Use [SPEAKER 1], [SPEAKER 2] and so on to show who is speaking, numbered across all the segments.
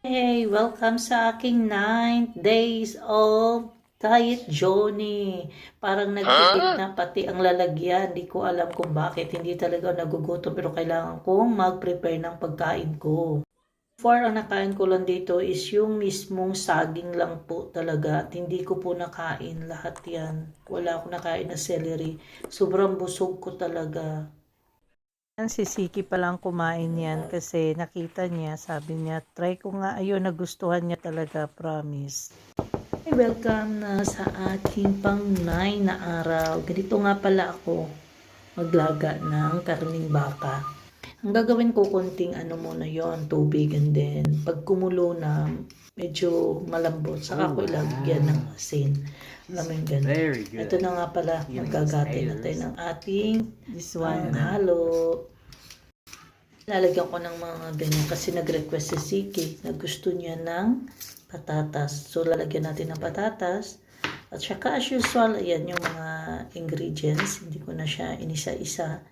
[SPEAKER 1] Hey, welcome sa aking 9 days of diet journey. Parang nagtitip na pati ang lalagyan. Di ko alam kung bakit. Hindi talaga ako nagugutom pero kailangan kong mag-prepare ng pagkain ko. For ang nakain ko lang dito is yung mismong saging lang po talaga. At hindi ko po nakain lahat yan. Wala ako nakain na celery. Sobrang busog ko talaga. Si Siki pa lang kumain yan kasi nakita niya, sabi niya, try ko nga, ayun, nagustuhan niya talaga, promise. Hey, welcome na sa ating pang 9 na araw. Ganito nga pala ako maglaga ng karning baka. Ang gagawin ko, konting ano muna yon tubig and then pag kumulo na, medyo malambot, saka ko ilagyan ng asin. Alam mo yung ganun.
[SPEAKER 2] Very good.
[SPEAKER 1] Ito na nga pala, magagati na tayo ng ating this one halo. Lalagyan ko ng mga ganyan kasi nag-request si Siki na gusto niya ng patatas. So, lalagyan natin ng patatas. At saka as usual, ayan yung mga ingredients. Hindi ko na siya inisa-isa.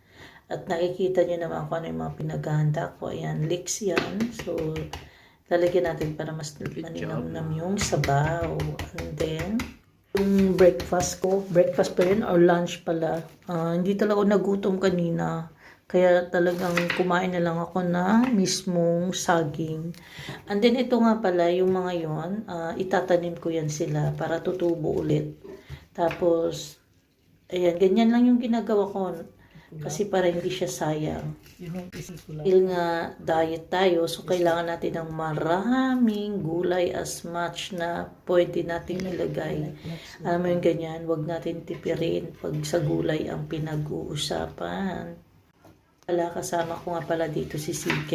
[SPEAKER 1] At nakikita niyo naman kung ano yung mga pinaghahanda ko. Ayan, leeks yan. So, lalagyan natin para mas maninamnam yung sabaw. And then, yung breakfast ko, breakfast pa rin or lunch pala. Ah, hindi talaga ako nagutom kanina. Kaya talagang kumain na lang ako ng mismong saging. And then ito nga pala, yung mga yon, ah, itatanim ko yan sila para tutubo ulit. Tapos, ayan, ganyan lang yung ginagawa ko. Kasi para hindi siya sayang. Dahil nga diet tayo, so kailangan natin ng maraming gulay as much na pwede natin ilagay. Alam mo yung ganyan, wag natin tipirin pag sa gulay ang pinag-uusapan. Pala, kasama ko nga pala dito si CK.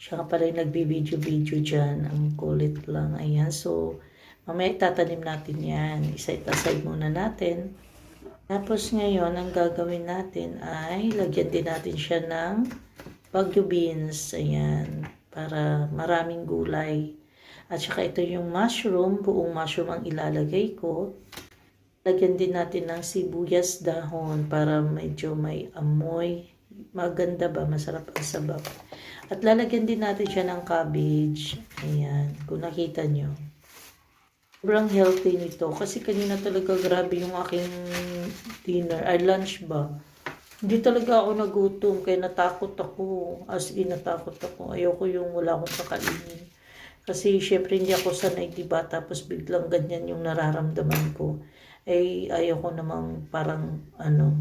[SPEAKER 1] Siya nga pala yung nagbibideo-video dyan. Ang kulit lang. Ayan, so mamaya itatanim natin yan. Isa aside muna natin. Tapos ngayon, ang gagawin natin ay lagyan din natin siya ng bagyo beans. Ayan. Para maraming gulay. At saka ito yung mushroom. Buong mushroom ang ilalagay ko. Lagyan din natin ng sibuyas dahon para medyo may amoy. Maganda ba? Masarap ang sabaw. At lalagyan din natin siya ng cabbage. Ayan. Kung nakita nyo. Sobrang healthy nito. Kasi kanina talaga grabe yung aking dinner. Ay, lunch ba? Hindi talaga ako nagutom. Kaya natakot ako. As in, natakot ako. Ayoko yung wala akong kakainin. Kasi syempre hindi ako sanay, diba? Tapos biglang ganyan yung nararamdaman ko. Eh, ayoko namang parang, ano,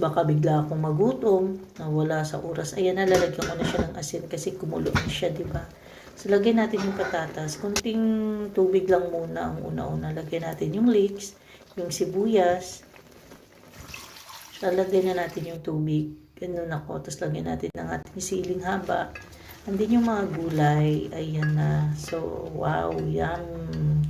[SPEAKER 1] baka bigla akong magutom, na wala sa oras. Ayan, nalalagyan ko na siya ng asin kasi kumulo siya, di ba? So, lagyan natin yung patatas. Kunting tubig lang muna ang una-una. Lagyan natin yung leeks, yung sibuyas. So, lagyan na natin yung tubig. Ganun ako. Tapos lagyan natin ng ating siling haba. Andin yung mga gulay. Ayan na. So, wow, yum.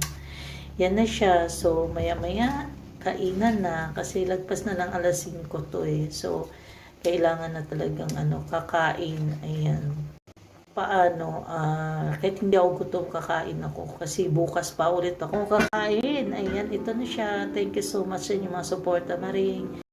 [SPEAKER 1] Yan na siya. So, maya-maya, kainan na. Kasi lagpas na lang alas 5 to eh. So, kailangan na talagang ano, kakain. Ayan paano, ah, kahit hindi ako gutom, kakain ako. Kasi bukas pa ulit ako kakain. Ayan, ito na siya. Thank you so much sa inyong mga suporta, Maring.